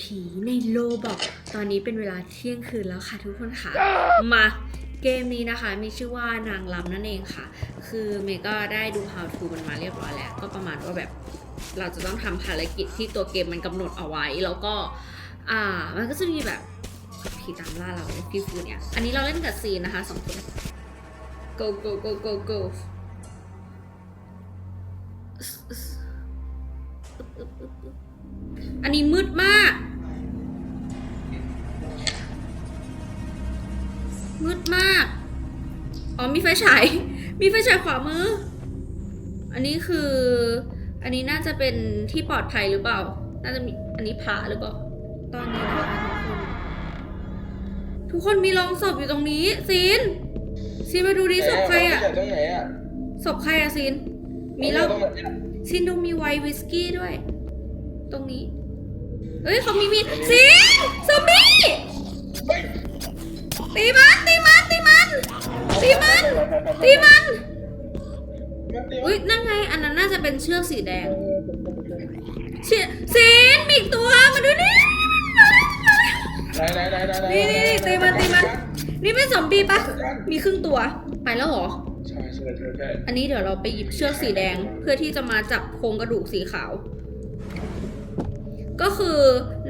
ผีในโลบอกตอนนี้เป็นเวลาเที่ยงคืนแล้วค่ะทุกคนค่ะ มาเกมนี้นะคะ มีชื่อว่านางลำนั่นเองค่ะ คือเมย์ก็ได้ดู how to มันมาเรียบร้อยแล้ว ก็ประมาณว่าแบบ เราจะต้องทำภารกิจที่ตัวเกมมันกำหนดเอาไว้ แล้วก็ อ่า มันก็จะมีแบบผีตามล่าเราฟิลฟิลเนี่ย อันนี้เราเล่นกับซีนะคะสองคน go go go go go อั นนี้มืดมาก มืดมาก อ๋อมีไฟฉาย มีไฟฉายขวามือ อันนี้คือ อันนี้น่าจะเป็นที่ปลอดภัยหรือเปล่า น่าจะมี อันนี้พระหรือเปล่า ตอนนี้นะคะทุกคนทุกคนมีโรงศพอยู่ตรงนี้ซีนซีนมาดูดิศพใครอะตรงไหนอะศพใครอะซีน มีเหล้าตรงไหนอะซินดูมีไวน์วิสกี้ด้วย ตรงนี้ เฮ้ยเขามีมีดซิซอมบี้ตีมันตีมันตีมันตีมันตีมันอุ้ยนั่นไง อันนั้นน่าจะเป็นเชือกสีแดงเชือกซินมีอีกตัวมาดูนี่นี่นี่นี่ตีมันตีมันนี่เป็นซอมบี้ปะมีครึ่งตัวไปแล้วเหรออันนี้เดี๋ยวเราไปหยิบเชือกสีแดงเพื่อที่จะมาจับโครงกระดูกสีขาว ก็คือ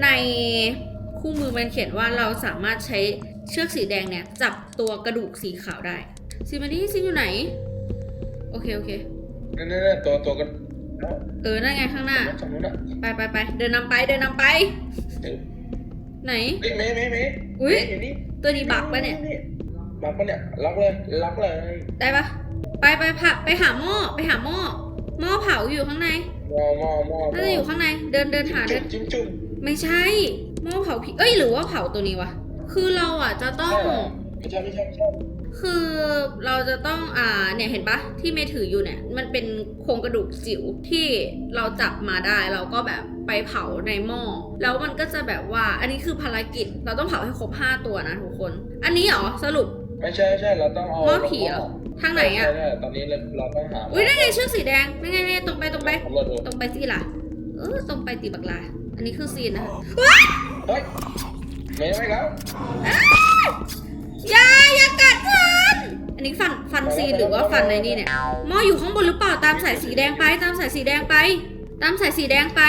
ในคู่มือมันเขียนว่าเราสามารถใช้เชือกสีแดงเนี่ย จับตัวกระดูกสีขาวได้ซิมานี่ซิอยู่ไหน โอเค โอเคนั่นนั่นนั่นตัวตัวกันเออนั่นไงข้างหน้า ตรงนู้นอะไปไปไปเดินนำไปเดินนำไป ไหน เฮ้ยเมย์เมย์เมย์อุ๊ย เมย์นี่ตัวนี้บักปะเนี่ย บักปะเนี่ยล็อกเลยล็อกเลย ได้ปะไปไปผักไปหาหม้อไปหาหม้อ หม้อเผาอยู่ข้างในมอมอมอน่าจะอยู่ข้างใน เดินเดินหาเดินจิ้มจุ่มไม่ใช่หม้อเผาผีเอ้ยหรือว่าเผาตัวนี้วะคือเราอะจะต้องไม่ใช่ไม่ใช่ไม่ใช่คือเราจะต้องอ่าเนี่ยเห็นปะที่เมย์ถืออยู่เนี่ยมันเป็นโครงกระดูกจิ๋วที่เราจับมาได้เราก็แบบไปเผาในหม้อแล้วมันก็จะแบบว่าอันนี้คือภารกิจเราต้องเผาให้ครบห้าตัวนะทุกคน อันนี้เหรอสรุป ไม่ใช่ไม่ใช่เราต้องเอาหม้อผีเหรอทางไหนอะ ใช่ใช่ตอนนี้เราเราต้องหาอุ้ยนั่นไงเชือกสีแดงนั่นไงเนี่ยตรงไปตรงไป ผมรอดูตรงไปสิล่ะ เออตรงไปตีบักลา อันนี้คือซีนนะเฮ้ยเมย์ไม่แล้วอย่าอย่ากัดฉันอันนี้ฟันฟันซีนหรือว่าฟันในนี่เนี่ยหม้ออยู่ข้างบนหรือเปล่าตามสายสีแดงไป ตามสายสีแดงไป ตามสายสีแดงไป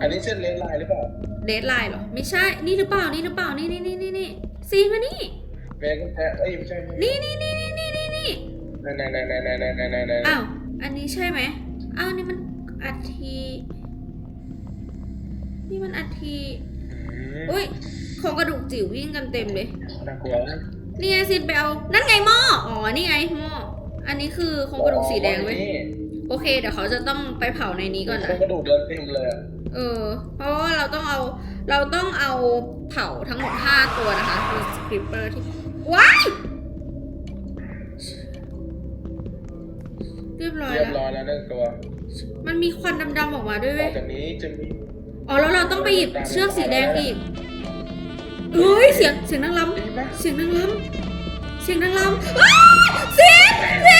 อันนี้เส้นเลนไลน์หรือเปล่าเดทไลน์เหรอ ไม่ใช่ นี่หรือเปล่า นี่หรือเปล่า นี่นี่นี่นี่นี่ซีนมานี่ เมย์ก็แพ้เอ้ยไม่ใช่ไม่นี่นี่นี่นี่นี่นี่นี่ไหนไหนไหนไหนไหนไหนไหนไหนอ้าวอันนี้ใช่ไหมอ้าวนี่มันอัฐินี่มันอัฐิอุ้ยโครงกระดูกจิ๋ววิ่งกันเต็มเลย น่ากลัวนะนี่ไงซินไปเอา นั่นไงหม้อ อ๋อ นี่ไงหม้อ อันนี้คือโครงกระดูกสีแดงเว้ย นี่โอเค เดี๋ยวเขาจะต้องไปเผาในนี้ก่อนโครนะงกระดูกเดินเต็มเลยอะเออ เพราะว่าเราต้องเอา เราต้องเอาเผาทั้งหมด 5 ตัวนะคะคือสคริปเปอร์ที่ ว้ายเรียบร้อยเรียบแล้วร้อยแล้วนั่นตัวมันมีควันดำๆออกมาด้วยต่เว้อย จากนี้จะมีอ๋อแล้วเราต้องไปหยิบเชือกสีแดงอีกเฮ้ยเสียงเสียงนางรดีไหมำเสียงนางรำเสียงนางรำอ้าวเสียงเสีย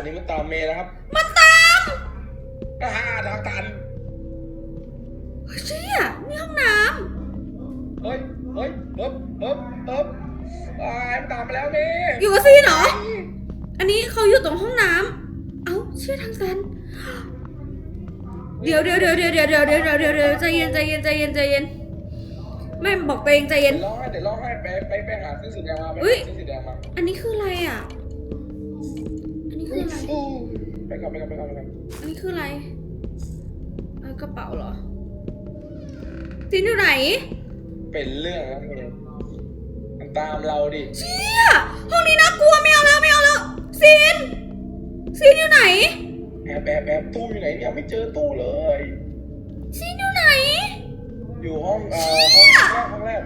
อนนี้มันตามเมย์แล้วครับ มันตามอ่าทางตันเฮ้ยเชี่ยนี่ห้องน้เฮ้ยเฮ้ยเฮ้ยเฮ้ยเฮ้ยอ่ามันตามมาแล้วเมย์ำอยู่กับซีนเหรอ อันนี้เขาอยู่ตรงห้องน้ำ เอ้าเชี่ยทางซันเดี๋ยวเดี๋ยวเดี๋ยวเดี๋ยวเดี๋ยวเดี๋ยวเดี๋ยวเดี๋ยวเดี๋ยวเดี๋ยวใจเย็นใจเย็นใจเย็นใจเย็น ไม่บอกตัวเองใจเดี๋เย็ยวนร้องให้เดี๋ยวร้องให้ไปไปไปหาเสื้อสีแดงมาไปอุ๊หายเสื้อสีแดงมาอันนี้คืออะไรอะอันนี้ คืออะไรไปก่อนไปก่อนไปก่อนไปก่อนอันนี้คืออะไรเออกระเป๋าเหรอซีนอยู่ไหน เป็นเรื่องแล้วเมย์มันตามเราดิเชี่ยห้องนี้น่ากลัวไม่เอาแล้วไม่เอาแล้วซีนซีนอยู่ไหนแอบแอบแอบตู้อยู่ไหนเนี่ยไม่เจอตู้เลยซีนอยู่ไหน อยู่ห้องเอ่อห้องแรกห้องแรก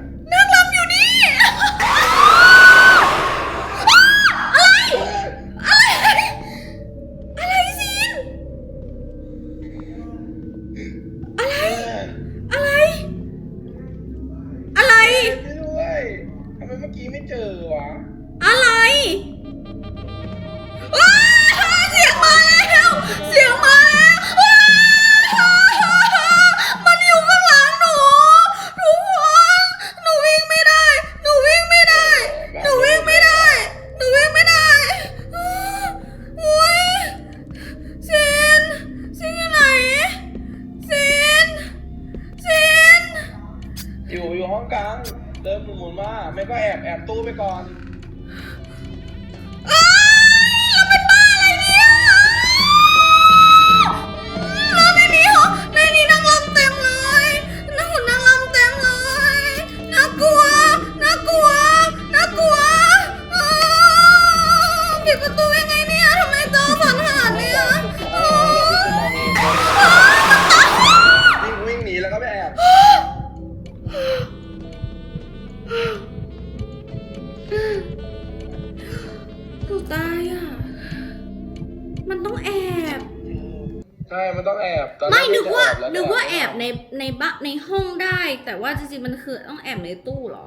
มันคือต้องแอบในตู้เหรอ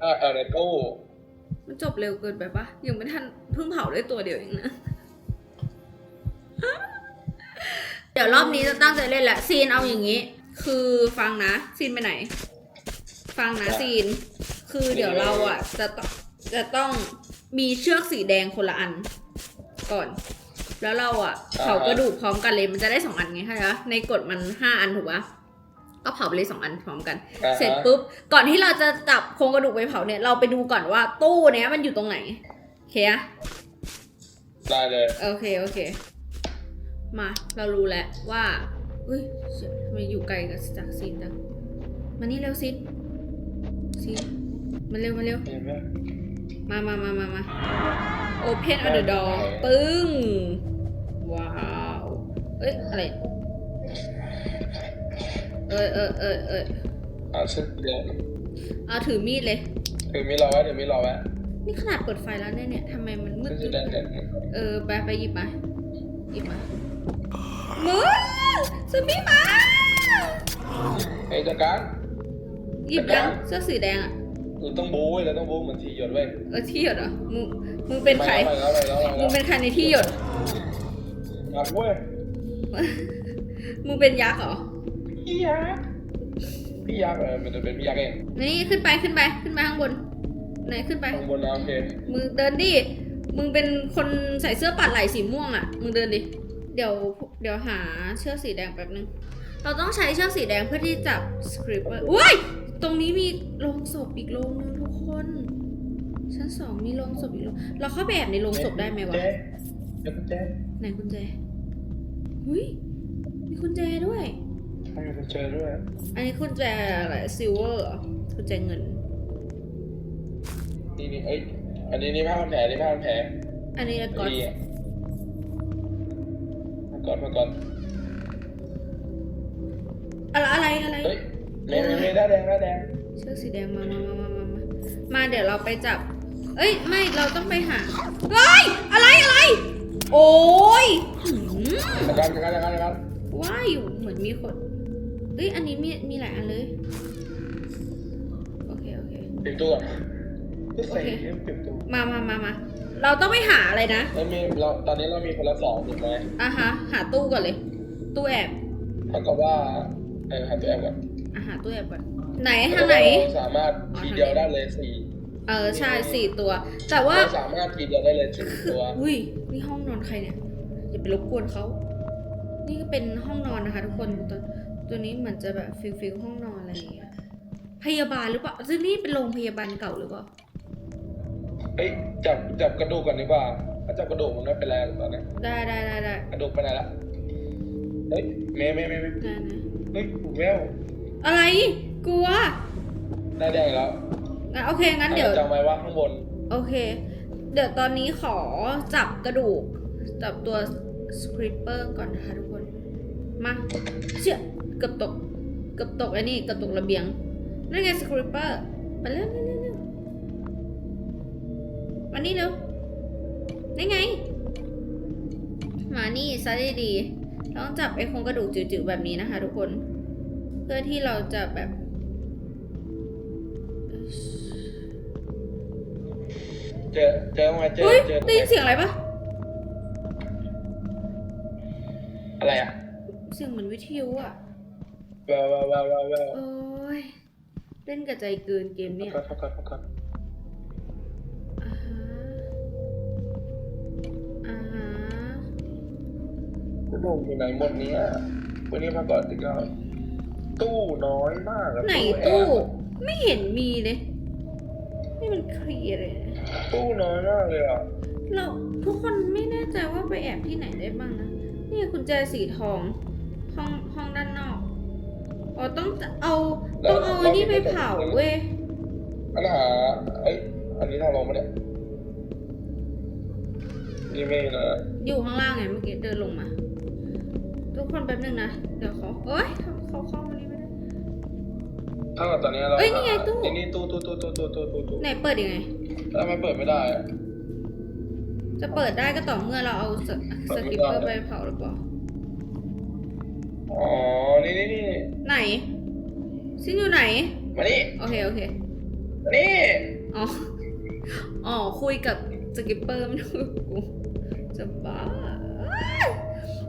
เออแอบในตู้มันจบเร็วเกินไปปะยังไม่ทันเพิ่งเผาได้ตัวเดียวเองนะ เดี๋ยวรอบนี้จะตั้งใจเล่นแหละ ซีนเอาอย่างนี้ คือฟังนะ ซีนไปไหน ฟังนะซีน คือเดี๋ยวเราอะ จะต้องจะต้องมีเชือกสีแดงคนละอัน ก่อน แล้วเราอะเผากระดูกพร้อมกันเลยมันจะได้สองอันไงคะในกฎมันห้าอันถูกปะ ก็เผาไปเลยสองอันพร้อมกัน อ่าฮะ เสร็จปุ๊บ ก่อนที่เราจะจับโครงกระดูกไปเผาเนี่ย เราไปดูก่อนว่าตู้เนี้ยมันอยู่ตรงไหนโอเคอะได้เลยโอเค โอเค มา เรารู้แล้วว่าอุ้ยเชี่ยทำไมอยู่ไกลกับจากซีนจังมานี่เร็วซีนซีนมาเร็วมาเร็ว เห็นไหมมามามามามา Open on the door โอเคปึ้ง ว้าว เอ้ย อะไร เอยเอยเอยเอยเอาชุดเดียวเอาถือมีดเลย ถือมีรอไว้ถือมีรอไว้นี่ขนาดเปิดไฟแล้วเนี่ยเนี่ยทำไมมันมืดชุดแดงแดงเออไปไปหยิบมาหยิบมามึงซอมบี้มาเฮ้ยจัดการหยิบยังเสื้อสีแดงอะเราต้องบู๊เว้ยเราต้องบู๊เหมือนทีหยดเว้ยเออที่หยดเหรอมึงมึงเป็นใครไปแล้วไปแล้วไปมึแล้งวเป็นใครในที่หยดงับเว้ยมึงเป็นยักษ์เหรอ พี่ยักษ์พี่ยักษ์เออมันจะเป็นพี่ยักษ์เองนี่ขึ้นไปขึ้นไปขึ้นไปข้างบน ไหนขึ้นไป ข้างบนนะโอเคมึงเดินดิ มึงเป็นคนใส่เสื้อปัดไหล่สีม่วงอะ มึงเดินดิ เดี๋ยวเดี๋ยวหาเชือกสีแดงแป๊บนึง เราต้องใช้เชือกสีแดงเพื่อที่จับสคริปเปอร์อุ้ย ตรงนี้มีโรงศพอีกโรงนึงทุกคน ชั้นสองมีโรงศพอีกโรงเราเข้าไปแอบในโรงศพได้ไหมวะเจ๊เดี๋ยวกุญแจไหนกุญแจหุ้ยมีกุญแจด้วย ใช่กุญแจด้วยอันนี้กุญแจอะไรซิลเวอร์กุญแจเงิน นี่นี่เอ้ยอันนี้นี่ผ้าพันแผลนี่ผ้าพันแผลอันนี้ก่อนดีอะมาก่อนมาก่อนอะไรอะไรอะไรเฮ้ยเมย์เมย์เมย์ได้าแดงได้าแดงเชือกสีแดงมามามามามามามาเดี๋ยวเราไปจับ เอ้ยไม่เราต้องไปหาเฮ้ยอะไรอะไร โอ้ยหืมจัดการจัดการจัดการจัดการว่าอยู่เหมือนมีคน เอ้ยอันนี้มีมีหลายอันเลย โอเค โอเคเตรียมตัวก่อนก็ใส่เตรียมเตรียมตัวมามามามาเราต้องไปหาอะไรนะแล้วมีเราตอนนี้เรามีคนละสองถูกไหมอะฮะ หาตู้ก่อนเลย ตู้แอบเท่ากับว่าเออหาตัวแอบก่อนอะหาตู้แอบก่อนไหนทางไหนเราสามารถทีเดียวได้เลยสี่เออใช่สี่ตัว แต่ว่าเราสามารถทีเดียวได้เลยสี่ตัวอุ้ยนี่ห้องนอนใครเนี่ยอย่าไปรบกวนเขานี่ก็เป็นห้องนอนนะคะ ทุกคนตัว ตัวนี้เหมือนจะแบบฟิลฟิลห้องนอนอะไรอย่างเงี้ยพยาบาลหรือเปล่าซึ่งนี่เป็นโรงพยาบาลเก่าหรือเปล่าเอ้ยจับจับกระดูกก่อนดีกว่าถ้าจับกระดูกมันไม่เป็นไรตอนนี้ได้ได้ได้ได้กระดูกไปไหนละเฮ้ยเมย์เมย์เมย์เมย์ได้นะเฮ้ยหูแววอะไรกลัวได้แดงแล้วอะโอเคงั้นเดี๋ยวจำไว้ว่าข้างบน โอเค เดี๋ยวตอนนี้ขอจับกระดูกจับตัวสคริปเปอร์ก่อนนะคะทุกคน มาเชี่ย เกือบตกเกือบตกไอ้นี่เกือบตกระเบียง นั่นไงสคริปเปอร์มาเร็วเร็วเร็วเร็วมานี่เร็วนี่ไง มานี่ซะดีๆเราต้องจับไอ้โครงกระดูกจิ๋วๆแบบนี้นะคะ ทุกคน เพื่อที่เราจะแบบเจอเจอมาเจอเฮ้ยเจอได้ยินเสียงอะไรปะอะไรอะเสียงเหมือนวิทยุอะ แววแววแววแววแววโอ้ยเล่นกับใจเกินเกมเนี่ยพักก่อนพักก่อนพักก่อนอ่าฮะอ่าฮะกูบอกอยู่ไหนหมดเนี้ยวันนี้พักก่อนดีกว่าตู้น้อยมากอะไหนแอตู้บไม่เห็นมีเลยนี่มันเคลียร์เลยนะ ตู้น้อยมากเลยอะเราทุกคนไม่แน่ใจว่าไปแอบที่ไหนได้บ้างนะ นี่กุญแจสีทองห้องห้องด้านนอก อ๋อต้องเอาต้องเอาอันนี้ไปเผาเว้ยอันหาไอ้อันนี้ทางลงมาเนี่ยนี่ไม่เนะอยู่ข้างล่างไงเมื่อกี้เดินลงมา ทุกคนแป๊บนึงนะ เดี๋ยวเขาเอ้ยเขาเข้ามานี่ไม่ได้ถ้าว่ตอนนี้เราเอ้ยนี่ไงตู้นี่ตู้ตู้ตู้ตู้ตู้ตู้ตู้ไหนเปิดยังไงทำไมเปิดไม่ได้จะเปิดได้ก็ต่อเมื่อเราเอาสกิปเปอร์ไปเผาหรือเปล่า ไหน ซินอยู่ไหน มานี่โอเคโอเค มานี่อ๋อ อ๋อ คุยกับสกิปเปอร์ไม่รู้กูจะบ้า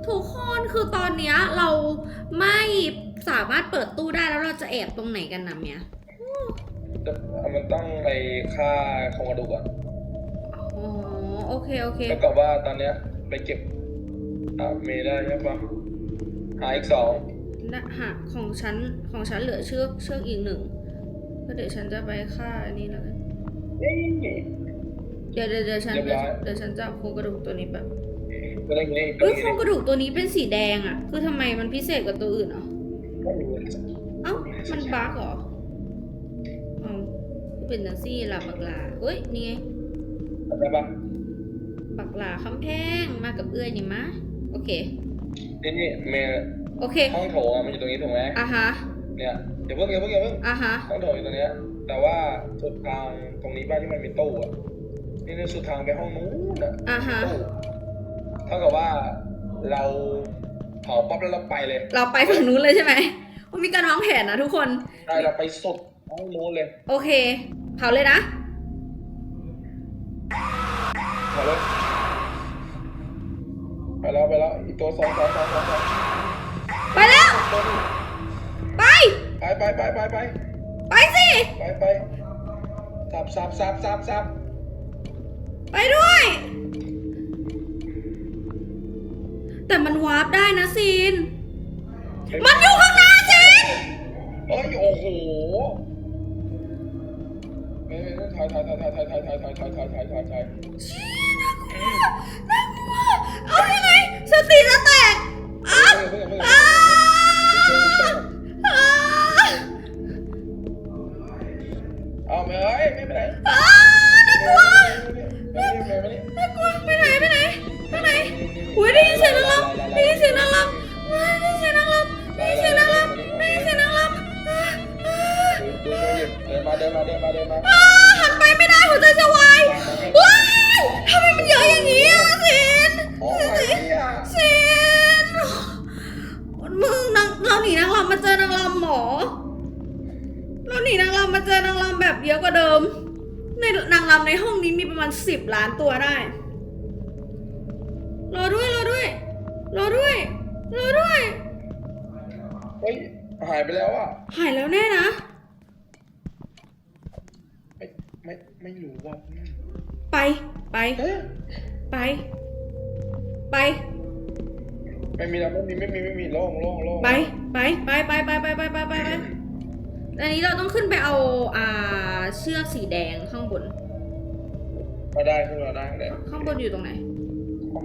ทุกคนคือตอนเนี้ยเราไม่สามารถเปิดตู้ได้แล้วเราจะแอบตรงไหนกันนะเมียจะมันต้องไปฆ่าโครงกระดูกอะอ๋อโอเคโอเคแล้วกับว่าตอนเนี้ยไปเก็บอ่าเมย์ได้ใช่ปะหาอีกสอง นะหาของฉันของฉันเหลือเชือกเชือกอีกหนึ่งก็เดี๋ยวฉันจะไปฆ่าอันนี้แล้วกันนี่เดี๋ยวเดี๋ยวเดี๋ยวฉันเรียบร้อยเดี๋ยวฉันจะเอาโครงกระดูกตัวนี้แบบก็ได้ไงเฮ้ยโครงกระดูกตัวนี้เป็นสีแดงอะ คือทำไมมันพิเศษกว่าตัวอื่นเหรอไม่รู้เอ้ามันบั๊กเหรอเอ้าเป็นนังซี่ลาบักลาเฮ้ยนี่ไงได้ปะบักลาคำแพงมากับเอื้อยนี่มะโอเคนี่นี่เมย์ โอเคห้องโถงอะมันอยู่ตรงนี้ถูกไหมอะฮะเนี่ยอย่าเพิ่งอย่าเพิ่งอย่าเพิ่งอะฮะห้องโถงอยู่ตรงเนี้ย แต่ว่าสุดทางตรงนี้บ้านที่มันมีตู้อะนี่นี่สุดทางไปห้องนู้นอะอะฮะตู้เท่ากับว่าเราเผาปั๊บแล้วเราไปเลย เราไปฝั่งนู้นเลยใช่ไหมมันมีการวางแผนนะทุกคนได้เราไปสุดห้องนู้นเลย โอเค เผาเลยนะมาเลยไปแล้วไปแล้วอีกตัวสองสองสองสองสอง ไปแล้วตัวนี้ไป ไปไปไปไปไปไปสิ ไปไปสับสับสับสับสับไปด้วย แต่มันวาร์ปได้นะซีน มันอยู่ข้างหน้าซีน เอ้ยโอ้โหเอ้ยถ่ายถ่ายถ่ายถ่ายถ่ายถ่ายถ่ายถ่ายถ่ายถ่ายถ่ายถ่ายถ่ายน่ากลัวเอายังไงสติจ เยอะกว่าเดิม ในนางรำในห้องนี้มีประมาณสิบล้านตัวได้ รอด้วยรอด้วยรอด้วยรอด้วย เฮ้ย หายไปแล้วอะ หายแล้วแน่นะ ไม่ไม่ไม่รู้ว่าไปไปเฮ้ยไป ไป ไม่มีแล้วไม่มีไม่มีไม่มีโล่งโล่งโล่งไป ไป ไป ไป ไป ไป ไป ไป ไปไป อันนี้เราต้องขึ้นไปเอาอ่าเชือกสีแดงข้างบนมาได้ขึ้นมาได้เลยข้างบนอยู่ตรงไหน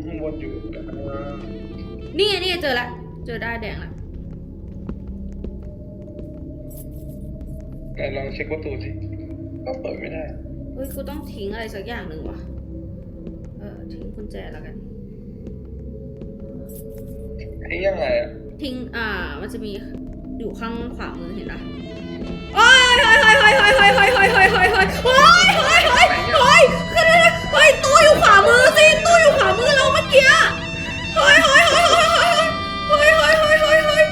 ข้างบนอยู่นี่ไงนี่ไงเจอละ เจอได้ายแดงละไหนลองเช็คประตูสิก็เปิดไม่ได้เฮ้ยกูต้องทิ้งอะไรสักอย่างหนึ่งว่ะแจแล้วกันนี่ยังไงอะทิ้งอ่า มันจะมีอยู่ข้างขวามือเห็นปะ โอ้ยเฮ้ยเฮ้ยเฮ้ยเฮ้ยเฮ้ยเฮ้ยเฮ้ยเฮ้ยเฮ้ยเฮ้ยเฮ้ยเฮ้ยเฮ้ยเฮ้ยคือเฮ้ยตู้อยู่ขวามือสิตู้อยู่ขวามือเราเมื่อกี้เฮ้ยเฮ้ยเฮ้ยเฮ้ยเฮ้ยเฮ้ยเฮ้ยเฮ้ยเฮ้ย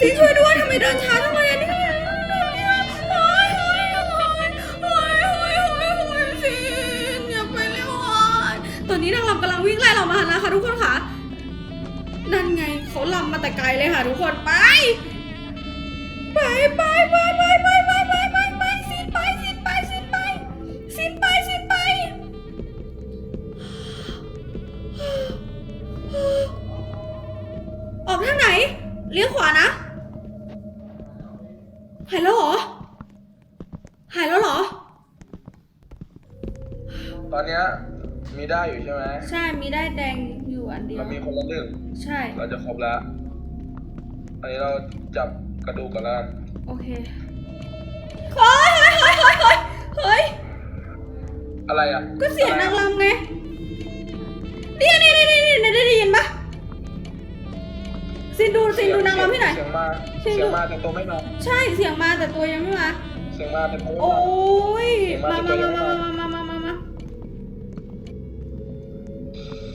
ซีช่วยด้วยทำไมเดินช้าทำไมอันนี้เฮ้ยเฮ้ยเฮ้ยเฮ้ยเฮ้ยเฮ้ยเฮ้ยซีอย่าไปเร็วอะตอนนี้นางรำกำลังวิ่งไล่เรามานะคะทุกคนค่ะนั่นไงเขาลำมาแต่ไกลเลยค่ะทุกคนไป ไปไปไปไป วขวานะ หายแล้วเหรอ หายแล้วเหรอ ตอนเนี้ยมีได้อยู่ใช่ไหมใช่มีได้แดงอยู่อันเดียวเรามีคนละหนึ่งใช่ เราจะครบแล้วอันนี้เราจับกระดูกกันแล้วกันโอเคเฮ้ยเฮ้ยเฮ้ยเฮ้ยเฮ้ยเฮ้ยอะไรอะก็เสียงนางรำไงนี่นี่นี่นี่นี่ได้ยินปะ ซินดูซินดูนางรำที่ไหน เสียงมาเสียงเสียงมาแต่ตัวไม่มาใช่เสียงมาแต่ตัวยังไม่มา เสียงมาแต่ตัวไม่โอ้มายเสียงมามามาแต่ตัวยังไม่มามามามามามามา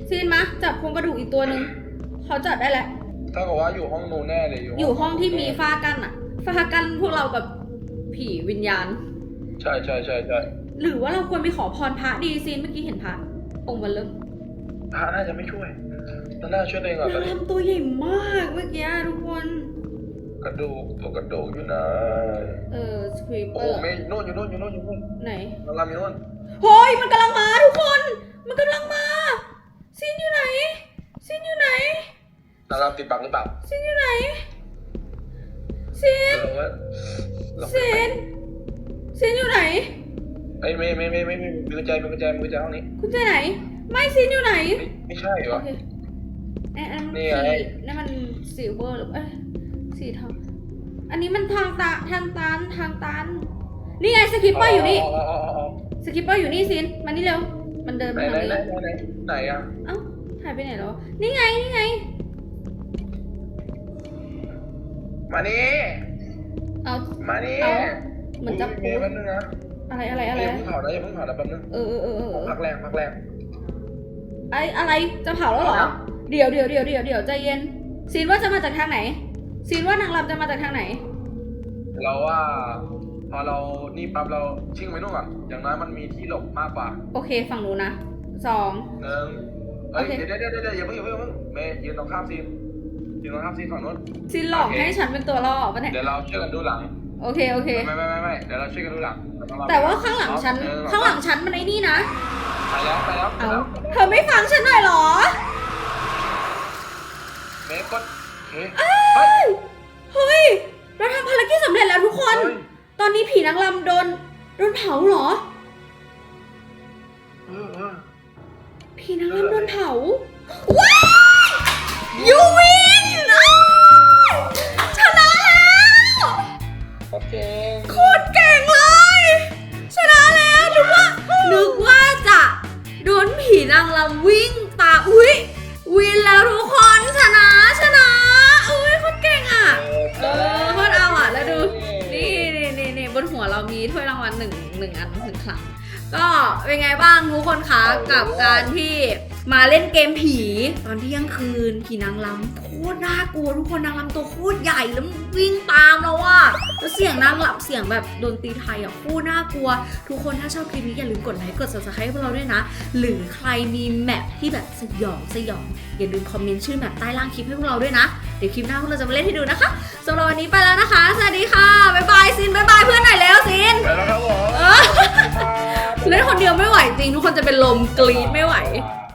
ซินมาจับโครงกระดูกอีกตัวหนึ่งเขาจับได้แล้ว ถ้ากับว่าอยู่ห้องนู้นแน่เลยอยู่ห้องที่มีฝ้ากั้นอะฝ้ากั้นพวกเรากับผีวิญญาณ ใช่ใช่ใช่ใช่หรือว่าเราควรไปขอพรพระดีซินเมื่อกี้เห็นพระองค์มันเริ่มพระน่าจะไม่ช่วย มันน่าช่วยตัวเองก่อนตอนนางนี้รำตัวใหญ่มากเมื่อกี้ทุกคน กระดูกตัวกระดูกอยู่ไหนเออสคริปโอ้เปอร์ไม่นู่นอยู่นู่นอยู่นู่นอยู่นู่นไหนนางรำอยู่นู่นเฮ้ยมันกำลังมาทุกคน มันกำลังมาซินอยู่ไหนซินอยู่ไหนนางรำติดปักหรือเปล่าซินอยู่ไหนซินเราว่าเราซินซินอยู่ไหนไอ้ยไม่ไม่ไม่ไม่ไม่มือใจมือใจมือใจห้องนี้คุณใจไหน ไม่ซินอยู่ไหน ไม่ไม่ใช่เหรโออเค เอ๊ะอันนั้นนี่มันไง สีนั่นมันสีเวอร์หรือเอ้ยสีทองอันนี้มันทางตาทางตันทางตันนี่ไงสกิปเปอร์อยู่นี่อ๋ออ๋ออ๋ออ๋อสกิปเปอร์อยู่นี่ซินมานี่เร็วมันเดินไหนมาไหนทางไหนนี้ไหนไหนไหนอะเอ้าหายไปไหนแล้วนี่ไงนี่ไง มานี่เอามานี่เอาเหมือนจะยมีแป๊บนึงนะอะไรอะไรอะไรอย่าเพิ่งเผานะอย่าเพิ่งเผานะแป๊บนึงเออเออเออเออเออพักแรงพักแรงไออะไรจะเผาแล้วเหรอ เดี๋ยวเดี๋ยวเดี๋ยวเดี๋ยวเดี๋ยวใจเย็นซีนว่าจะมาจากทางไหนซีนว่านางรำจะมาจากทางไหน เราว่าพอเรานี่ปั๊บเราชิ่งไปนู่นก่อนอย่างน้อยมันมีที่หลบมากกว่าโอเคฝั่งนู้นนะสอง หนึ่งเอ้ยโอเค เดี๋ยวเดี๋ยวเดี๋ยวเดี๋ยวอย่าเพิ่งอย่าเพิ่งอย่าเพิ่งเมย์ยืนตรงข้ามซีนยืนตรงข้ามซีนฝั่งนู้น ซีนหลอกโอเค ให้ฉันเป็นตัวล่อปะเนี่ยเดี๋ยวเราช่วยกันดูหลังโอเคโอเค ไม่ไม่ไม่ไม่เดี๋ยวเราช่วยกันดูหลังแต่ว่าข้างหลังฉันเออข้างหลังฉันมันไอ้นี่นะ ไปแล้วไปแล้วไปเอาแล้วเธอไม่ฟังฉันหน่อยเหรอเมย์ กดเฮ้ยเฮ้ยเฮ้ย เราทำภารกิจสำเร็จแล้วทุกคนเฮ้ยตอนนี้ผีนางรำโดนโดนเผาเหรอ เออเออผีนางรำโดนเผา ว้ายยูวินอ้าวชนะแล้ว โอเคโคตรเก่งเลย ชนะแล้วนึกว่านึกว่าจะโดนผีนางรำวิ่งตามอุ้ยวินแล้วทุกคน เออโคตรเอาอะแล้วดู นี่นี่นี่นี่บนหัวเรามีถ้วยรางวัลหนึ่งหนึ่งอันหนึ่งครั้งก็เป็นไงบ้างทุกคนคะกับการที่ มาเล่นเกมผี ตอนเที่ยงคืนผีนางรำโคตรน่ากลัวทุกคนนางรำตัวโคตรใหญ่แล้วมันวิ่งตามเราอะแล้วเสียงนางรำเสียงแบบดนตรีไทยอะโคตรน่ากลัว ทุกคนถ้าชอบคลิปนี้อย่าลืมกดไลค์กด subscribe ให้พวกเราด้วยนะ หรือใครมีแมปที่แบบสยองสยองอย่าลืมคอมเมนต์ชื่อแมปใต้ล่างคลิปให้พวกเราด้วยนะเดี๋ยวคลิปหน้าพวกเราจะมาเล่นให้ดูนะคะสำหรับวันนี้ไปแล้วนะคะสวัสดีค่ะบ๊ายบายซินบ๊ายบายเพื่อนหน่อยแล้วซินไปแล้วครับผมเออเล่นคนเดียวไม่ไหวจริงทุกคนจะเป็นลมกรี๊ดไม่ไหว